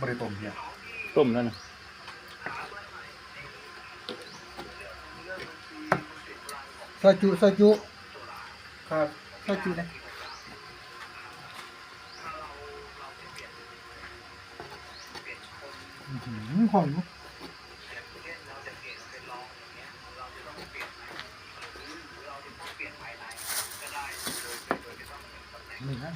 บริต้มเนี่ยต้มแล้วนะซอยจุซอยจุครับซอยจุนะอื้อหือหอมเนอะนี่นะ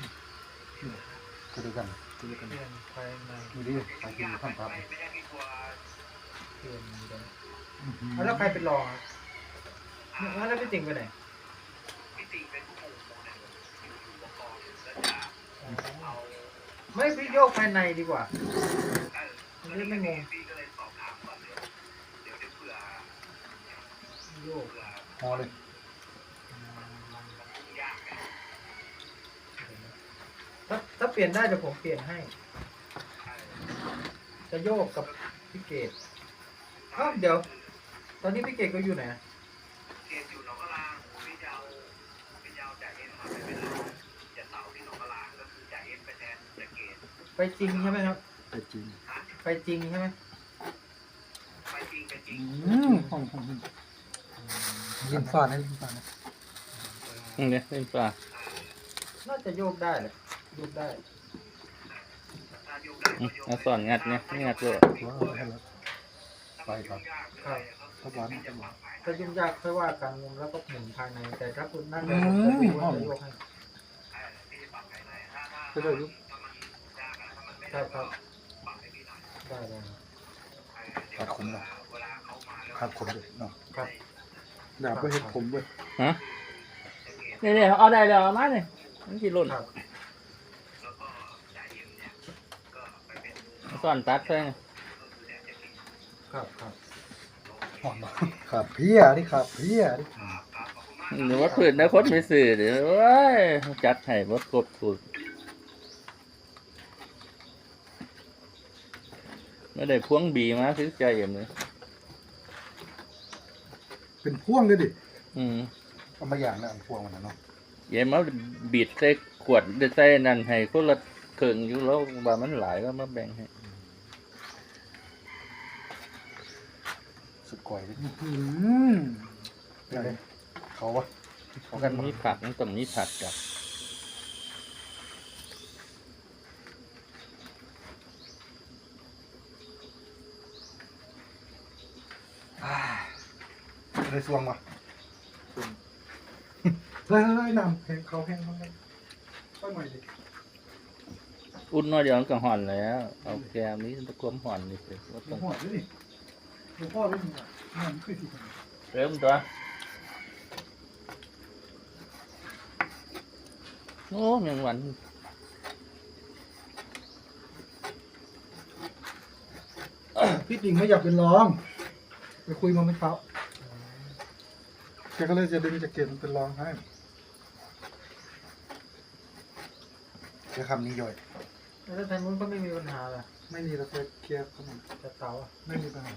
ก็ดูกัน ก็ดูกันเปลี่ยนภายในดูดิไปกินข้าวครับเปลี่ยนเดี๋ยวเอาแล้วใครเป็นรองอะแล้วแล้วพี่ติ่งไปไหนไม่พี่โยกภายในดีกว่ามันจะไม่งงโยกพอเลย ถ้าถ้าเปลี่ยนได้เดี๋ยวผมเปลี่ยนให้ จะโยกกับพี่เกดอ้าวเดี๋ยว ตอนนี้พี่เกดก็อยู่ไหนอะไปจริงใช่ไหมครับ ไปจริง ไปจริงใช่ไหมอืมหอมหอมหอมลิ้นฟ้านะลิ้นฟ้านะนี่เนี่ยเป็นปลา น่าจะโยกได้แหละโยกได้อืมเอาสอนงัดเนี่ยงัดเลยว้าวให้แล้วไปครับครับข้าวหวานข้าวหวานถ้ายุ่งยากค่อยว่ากันแล้วก็หมุนภายใน แต่ถ้าคุณนั่นอืเนี่ยมผมจะดูว่าจะโยกให้ก็เลยยุบครับครับได้ได้ขาดขมเนาะขาดขมเลยเนาะครับดาบก็เห็ดขมด้วยฮะนี่เนี่ยเอาได้แล้วเอามาเนี่ยมันกี่รุ่น ครับ เอา สอนตัดใช่ไหมครับครับหอมเนาะขาดเพี้ยนี่ขาดเพี้ยนี่หรือว่าผืนนะคนไปสื่อเดี๋ยวเว้ยจัดให้บดกบสูตรไม่ได้พวงบีมาซื้อใจเอ็มเลยเป็นพ่วงเลยดิอืมเอามาอย่างนะอันพ่วงมันนะเนาะเย็มมาบีดใส่ขวดเดี๋ยวใส่นั่นให้คนละเครื่องอยู่แล้วว่ามันหลายก็มาแบ่งให้ สุดก่อยเลยอืมเป็นไงเขาวะเขากันมีผักมันต้องมีผักกับเลยสวงวะเฮ้ยเฮ้ยน้ำแห้งเขาแห้งเขาแห้งค่อยใหม่ดิอุ่นน้อยเดียวมันก็ห่อนแล้ว เอาแกมนี้ตะกวมห่อนนี่สิว่าหลต้วองงพ่อด้วยดิ หลวงพ่อด้วยมึงอะน้ำขึ้นสิเริ่มตัวโอ้แมงวันพี่ติ่งไม่อยากเป็นรอง ไปคุยมาเมื่อเช้าแกก็เลยจะดึงจากเกตมันเป็นรองให้แกคำนี้ย่อย แล้วทางนู้นก็ไม่มีปัญหาเลยไม่มีเราจะเคลียร์เข้ามาจะเตาอะไม่มีปัญหา